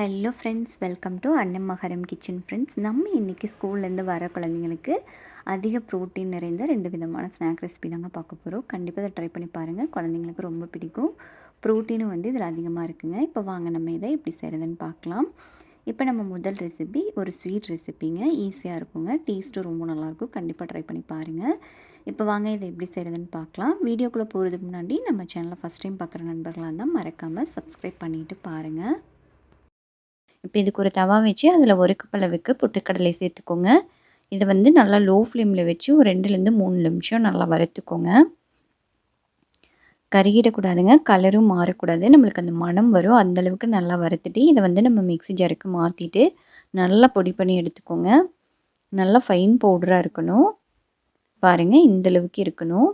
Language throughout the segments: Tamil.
ஹலோ ஃப்ரெண்ட்ஸ் வெல்கம் டு அன்னம் மகரம் கிச்சன் ஃப்ரெண்ட்ஸ் நம்ம இன்றைக்கி ஸ்கூல்லேருந்து வர குழந்தைங்களுக்கு அதிக ப்ரோட்டீன் நிறைந்த ரெண்டு விதமான ஸ்நாக் ரெசிபி தாங்க பார்க்க போகிறோம் கண்டிப்பாக அதை ட்ரை பண்ணி பாருங்கள் குழந்தைங்களுக்கு ரொம்ப பிடிக்கும். ப்ரோட்டீனும் வந்து இதில் அதிகமாக இருக்குங்க. இப்போ வாங்க நம்ம இதை எப்படி செய்கிறதுன்னு பார்க்கலாம். இப்போ நம்ம முதல் ரெசிபி ஒரு ஸ்வீட் ரெசிபிங்க ஈஸியாக இருக்குங்க. டேஸ்ட்டும் ரொம்ப நல்லாயிருக்கும் கண்டிப்பாக ட்ரை பண்ணி பாருங்கள் இப்போ வாங்க இதை எப்படி செய்கிறதுன்னு பார்க்கலாம். வீடியோக்குள்ளே போகிறதுக்கு முன்னாடி நம்ம சேனலை ஃபஸ்ட் டைம் பார்க்குற நண்பர்களாக இருந்தால் மறக்காமல் சப்ஸ்கிரைப் பண்ணிவிட்டு பாருங்கள் இப்போ இதுக்கு ஒரு தவா வச்சு அதில் ஒரு கப் அளவுக்கு பொட்டுக்கடலை சேர்த்துக்கோங்க. இதை வந்து நல்லா லோ ஃப்ளேமில் வச்சு ஒரு ரெண்டுலேருந்து மூணு நிமிஷம் நல்லா வறுத்துக்கோங்க. கருகிடக்கூடாதுங்க. கலரும் மாறக்கூடாது. நம்மளுக்கு அந்த மனம் வரும். அந்தளவுக்கு நல்லா வறுத்துட்டு இதை வந்து நம்ம மிக்ஸி ஜாருக்கு மாற்றிட்டு நல்லா பொடி பண்ணி எடுத்துக்கோங்க. நல்லா ஃபைன் பவுடராக இருக்கணும். பாருங்கள் இந்தளவுக்கு இருக்கணும்.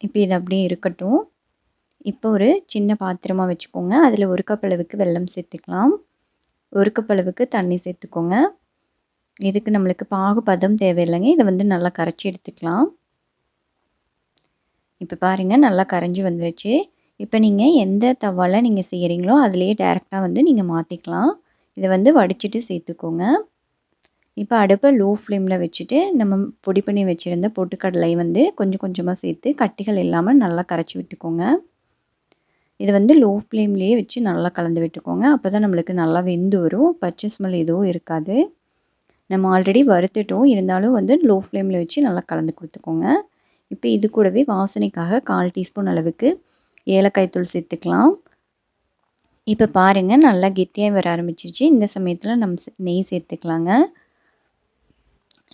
இப்போ இது அப்படியே இருக்கட்டும். இப்போ ஒரு சின்ன பாத்திரமாக வச்சுக்கோங்க. அதில் ஒரு கப் அளவுக்கு வெல்லம் சேர்த்துக்கலாம். ஒரு கப் அளவுக்கு தண்ணி சேர்த்துக்கோங்க. இதுக்கு நம்மளுக்கு பாகு பதம் தேவையில்லைங்க. இதை வந்து நல்லா கரைச்சி எடுத்துக்கலாம். இப்போ பாருங்கள் நல்லா கரைஞ்சி வந்துருச்சு. இப்போ நீங்கள் எந்த தவாவில் நீங்கள் செய்கிறீங்களோ அதுலேயே டேரெக்டாக வந்து நீங்கள் மாற்றிக்கலாம் இதை வந்து வடிச்சிட்டு சேர்த்துக்கோங்க. இப்போ அடுப்பை லோ ஃப்ளேமில் வச்சுட்டு நம்ம பொடி பண்ணி வச்சுருந்த பொட்டுக்கடலை வந்து கொஞ்சம் கொஞ்சமாக சேர்த்து கட்டிகள் இல்லாமல் நல்லா கரைச்சி விட்டுக்கோங்க. இது வந்து லோ ஃப்ளேம்லேயே வச்சு நல்லா கலந்து விட்டுக்கோங்க. அப்போ தான் நம்மளுக்கு நல்லா வெந்து வரும். பச்சை ஸ்மெல் எதுவும் இருக்காது. நம்ம ஆல்ரெடி வறுத்துட்டோம். இருந்தாலும் வந்து லோ ஃப்ளேமில் வச்சு நல்லா கலந்து கொடுத்துக்கோங்க. இப்போ இது கூடவே வாசனைக்காக கால் டீஸ்பூன் அளவுக்கு ஏலக்காய் தூள் சேர்த்துக்கலாம். இப்போ பாருங்கள் நல்லா கெட்டியாக வர ஆரம்பிச்சிருச்சு. இந்த சமயத்தில் நம்ம நெய் சேர்த்துக்கலாங்க.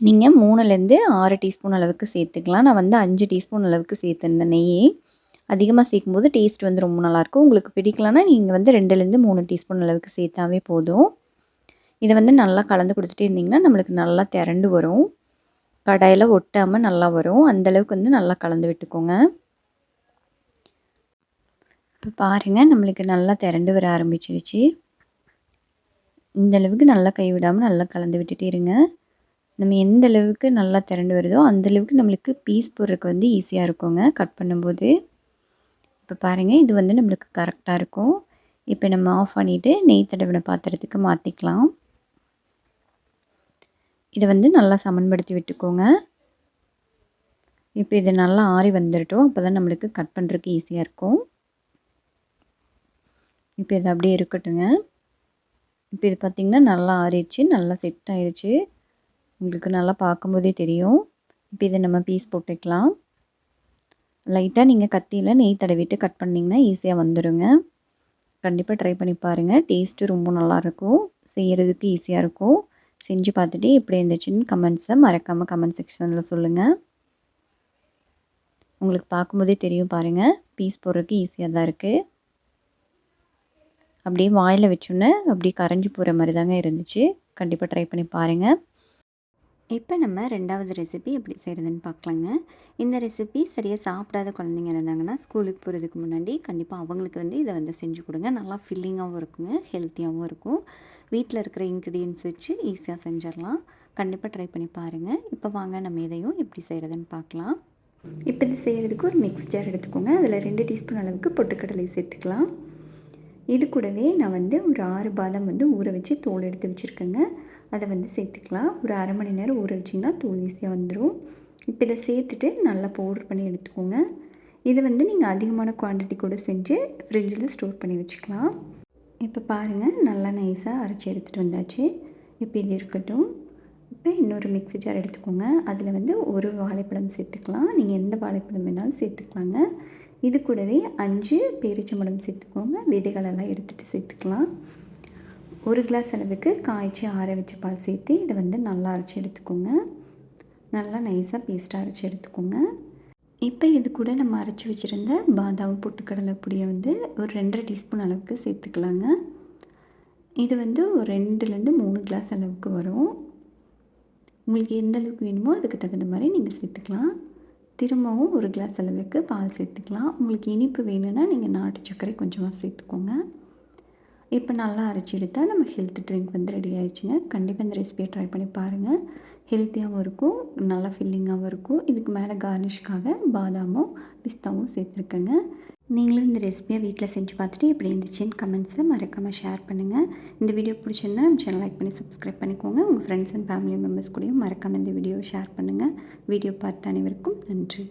நீங்கள் மூணுலேருந்து ஆறு டீஸ்பூன் அளவுக்கு சேர்த்துக்கலாம். நான் வந்து அஞ்சு டீஸ்பூன் அளவுக்கு சேர்த்துருந்தேன் நெய் அதிகமாக சேர்க்கும்போது டேஸ்ட் வந்து ரொம்ப நல்லாயிருக்கும். உங்களுக்கு பிடிக்கலன்னா நீங்கள் வந்து ரெண்டுலேருந்து மூணு டீஸ்பூன் அளவுக்கு சேர்த்தாவே போதும். இதை வந்து நல்லா கலந்து கொடுத்துட்டே இருந்திங்கன்னா நம்மளுக்கு நல்லா திரண்டு வரும். கடாயில் ஒட்டாமல் நல்லா வரும். அந்தளவுக்கு வந்து நல்லா கலந்து விட்டுக்கோங்க. இப்போ பாருங்கள் நம்மளுக்கு நல்லா திரண்டு வர ஆரம்பிச்சிருச்சு. இந்த அளவுக்கு நல்லா கைவிடாமல் நல்லா கலந்து விட்டுட்டே இருங்க. நம்ம எந்த அளவுக்கு நல்லா திரண்டு வருதோ அந்தளவுக்கு நம்மளுக்கு பீஸ் போடுறதுக்கு வந்து ஈஸியாக இருக்குங்க கட் பண்ணும்போது. இப்போ பாருங்கள் இது வந்து நம்மளுக்கு கரெக்டாக இருக்கும். இப்போ நம்ம ஆஃப் பண்ணிவிட்டு நெய் தடவின பாத்திரத்துக்கு மாற்றிக்கலாம் இதை வந்து நல்லா சமன்படுத்தி விட்டுக்கோங்க. இப்போ இது நல்லா ஆறி வந்துடட்டும் அப்போ தான் நம்மளுக்கு கட் பண்ணுறதுக்கு ஈஸியாக இருக்கும். இப்போ இது அப்படியே இருக்கட்டுங்க. இப்போ இது பார்த்திங்கன்னா நல்லா ஆறிடுச்சு நல்லா செட் ஆயிடுச்சு உங்களுக்கு நல்லா பார்க்கும்போதே தெரியும். இப்போ இதை நம்ம பீஸ் போட்டுக்கலாம். லைட்டாக நீங்கள் கத்தியில் நெய் தடவிட்டு கட் பண்ணிங்கன்னா ஈஸியாக வந்துடுங்க கண்டிப்பாக ட்ரை பண்ணி பாருங்கள் டேஸ்ட்டு ரொம்ப நல்லாயிருக்கும் செய்கிறதுக்கு ஈஸியாக இருக்கும். செஞ்சு பார்த்துட்டு எப்படி இருந்துச்சுன்னு கமெண்ட்ஸை மறக்காமல் கமெண்ட் செக்ஷனில் சொல்லுங்கள் உங்களுக்கு பார்க்கும்போதே தெரியும் பாருங்கள் பீஸ் போடுறதுக்கு ஈஸியாக தான் இருக்குது அப்படியே வாயில் வச்சோன்னே அப்படியே கரைஞ்சி போகிற மாதிரி தாங்க இருந்துச்சு. கண்டிப்பாக ட்ரை பண்ணி பாருங்கள் இப்போ நம்ம ரெண்டாவது ரெசிபி எப்படி செய்கிறதுன்னு பார்க்கலாங்க. இந்த ரெசிபி சரியாக சாப்பிடாத குழந்தைங்க இருந்தாங்கன்னா ஸ்கூலுக்கு போகிறதுக்கு முன்னாடி கண்டிப்பாக அவங்களுக்கு வந்து இதை வந்து செஞ்சு கொடுங்க. நல்லா ஃபில்லிங்காகவும் இருக்குங்க ஹெல்த்தியாகவும் இருக்கும். வீட்டில் இருக்கிற இன்க்ரீடியன்ஸ் வச்சு ஈஸியாக செஞ்சிடலாம். கண்டிப்பாக ட்ரை பண்ணி பாருங்கள் இப்போ வாங்க நம்ம இதையும் எப்படி செய்கிறதுன்னு பார்க்கலாம். இப்போ இது செய்கிறதுக்கு ஒரு மிக்ஸ்சர் எடுத்துக்கோங்க. அதில் ரெண்டு டீஸ்பூன் அளவுக்கு பொட்டுக்கடலை சேர்த்துக்கலாம். இது கூடவே நான் வந்து ஒரு ஆறு பாதம் வந்து ஊற வச்சு தோல் எடுத்து வச்சுருக்கேங்க. அதை வந்து சேர்த்துக்கலாம். ஒரு அரை மணி நேரம் ஊற வச்சிங்கன்னா தூள் ஈஸியாக வந்துடும் இப்போ இதை சேர்த்துட்டு நல்லா பவுடர் பண்ணி எடுத்துக்கோங்க. இதை வந்து நீங்கள் அதிகமான குவான்டிட்டி கூட செஞ்சு ஃப்ரிட்ஜில் ஸ்டோர் பண்ணி வச்சுக்கலாம். இப்போ பாருங்கள் நல்லா நைஸாக அரைச்சி எடுத்துகிட்டு வந்தாச்சு. இப்போ இது இருக்கட்டும். இப்போ இன்னொரு மிக்ஸி ஜார் எடுத்துக்கோங்க. அதில் வந்து ஒரு வாழைப்பழம் சேர்த்துக்கலாம். நீங்கள் எந்த வாழைப்பழம் வேணாலும் சேர்த்துக்கலாங்க. இது கூடவே அஞ்சு பேரிச்சம்பழம் சேர்த்துக்கோங்க. விதைகளெல்லாம் எடுத்துகிட்டு சேர்த்துக்கலாம். ஒரு கிளாஸ் அளவுக்கு காய்ச்சி ஆற வச்ச பால் சேர்த்து இதை வந்து நல்லா அரைச்சி எடுத்துக்கோங்க. நல்லா நைஸாக பேஸ்ட்டாக அரைச்சி எடுத்துக்கோங்க. இப்போ இது கூட நம்ம அரைச்சி வச்சுருந்த பாதாம் பொட்டுக்கடலை பொடியை வந்து ஒரு ரெண்டரை டீஸ்பூன் அளவுக்கு சேர்த்துக்கலாங்க. இது வந்து ஒரு ரெண்டுலேருந்து மூணு கிளாஸ் அளவுக்கு வரும். உங்களுக்கு எந்த அளவுக்கு வேணுமோ அதுக்கு தகுந்த மாதிரி நீங்கள் சேர்த்துக்கலாம். திரும்பவும் ஒரு கிளாஸ் அளவுக்கு பால் சேர்த்துக்கலாம். உங்களுக்கு இனிப்பு வேணும்னா நீங்கள் நாட்டு சர்க்கரை கொஞ்சமாக சேர்த்துக்கோங்க. இப்போ நல்லா அரைச்சி எடுத்தால் நம்ம ஹெல்த் ட்ரிங்க் வந்து ரெடி ஆயிடுச்சுங்க. கண்டிப்பாக இந்த ரெசிபியை ட்ரை பண்ணி பாருங்கள் ஹெல்த்தியாகவும் இருக்கும் நல்லா ஃபில்லிங்காகவும் இருக்கும். இதுக்கு மேலே கார்னிஷ்காக பாதாமும் பிஸ்தாவும் சேர்த்துருக்கேங்க. நீங்களும் இந்த ரெசிபியை வீட்டில் செஞ்சு பார்த்துட்டு எப்படி இருந்துச்சுன்னு கமெண்ட்ஸில் மறக்காமல் ஷேர் பண்ணுங்கள் இந்த வீடியோ பிடிச்சிருந்தா நம்ம சேனல் லைக் பண்ணி சப்ஸ்கிரைப் பண்ணிக்கோங்க. உங்கள் ஃப்ரெண்ட்ஸ் அண்ட் ஃபேமிலி மெம்பர்ஸ் கூடயும் மறக்காமல் இந்த வீடியோவை ஷேர் பண்ணுங்கள் வீடியோ பார்த்த அனைவருக்கும் நன்றி.